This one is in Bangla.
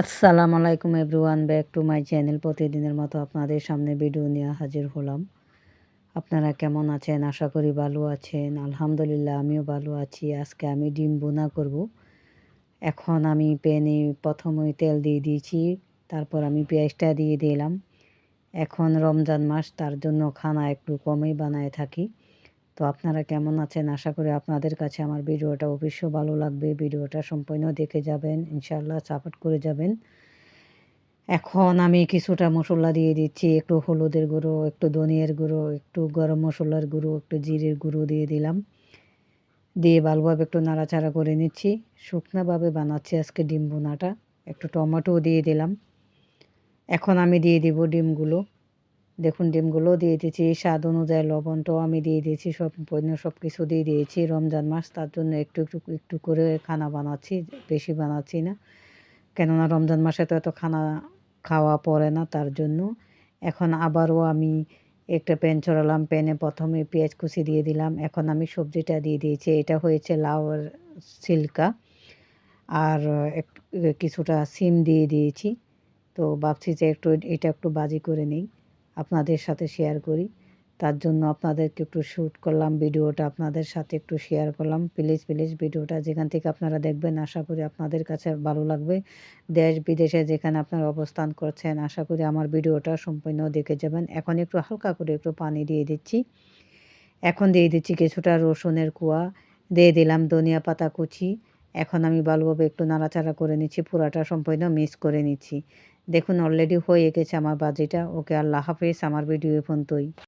আসসালামু আলাইকুম everyone, back to my channel প্রতিদিনের মতো আপনাদের সামনে ভিডিও নিয়ে হাজির হলাম। আপনারা কেমন আছেন? আশা করি ভালো আছেন। আলহামদুলিল্লাহ, আমিও ভালো আছি। আজকে আমি ডিম বোনা করব। এখন আমি প্যানে প্রথমে তেল দিয়ে দিয়েছি, তারপর আমি পেঁয়াজটা দিয়ে দিলাম। এখন রমজান মাস, তার জন্য খানা একটু কমই বানায় থাকি। তো আপনারা কেমন আছেন? আশা করি আপনাদের কাছে আমার ভিডিওটা অবশ্য ভালো লাগবে। ভিডিওটা সম্পূর্ণ দেখে যাবেন ইনশাল্লাহ সাপোর্ট করে যাবেন। এখন আমি কিছুটা মশলা দিয়ে দিচ্ছি, একটু হলুদের গুঁড়ো, একটু ধনিয়ার গুঁড়ো, একটু গরম মশলার গুঁড়ো, একটু জিরের গুঁড়ো দিয়ে দিলাম। দিয়ে ভালোভাবে একটু নাড়াচাড়া করে নিচ্ছি। শুকনোভাবে বানাচ্ছি আজকে ডিম বোনাটা একটু টমেটোও দিয়ে দিলাম। এখন আমি দিয়ে দিব ডিমগুলো। দেখুন ডিমগুলো দিয়ে দিয়েছি, স্বাদ অনুযায়ী লবণটাও আমি দিয়ে দিয়েছি, সব সব কিছু দিয়ে দিয়েছি। রমজান মাস, তার জন্য একটু একটু একটু করে খানা বানাচ্ছি, বেশি বানাচ্ছি না। কেননা রমজান মাসে তো এত খানা খাওয়া পড়ে না, তার জন্য। এখন আবারও আমি একটা প্যান চড়ালাম প্যানে প্রথমে পেঁয়াজ কুচি দিয়ে দিলাম, এখন আমি সবজিটা দিয়ে দিয়েছি। এটা হয়েছে লাউ সিল্কা, আর কিছুটা সিম দিয়ে দিয়েছি। তো ভাবছি যে একটু, এটা একটু বাজি করে নিই। আপনাদের সাথে শেয়ার করি। তার জন্য আপনাদেরকে একটু শ্যুট করলাম, ভিডিওটা আপনাদের সাথে একটু শেয়ার করলাম। প্লিজ প্লিজ ভিডিওটা যেখান থেকে আপনারা দেখবেন, আশা করি আপনাদের কাছে ভালো লাগবে। দেশ বিদেশে যেখানে আপনারা অবস্থান করছেন, আশা করি আমার ভিডিওটা সম্পূর্ণ দেখে যাবেন। এখন একটু হালকা করে একটু পানি দিয়ে দিচ্ছি। এখন দিয়ে দিচ্ছি কিছুটা রসুনের কুয়া। দিয়ে দিলাম ধনিয়া পাতা কুচি। এখন আমি ভালোভাবে একটু নাড়াচাড়া করে নিচ্ছি, পুরাটা সম্পূর্ণ মিস করে নিচ্ছি। দেখুন অলরেডি হয়ে গেছে আমার বাজিটা ওকে আল্লাহ হাফেজ, আমার ভিডিও পর্যন্তই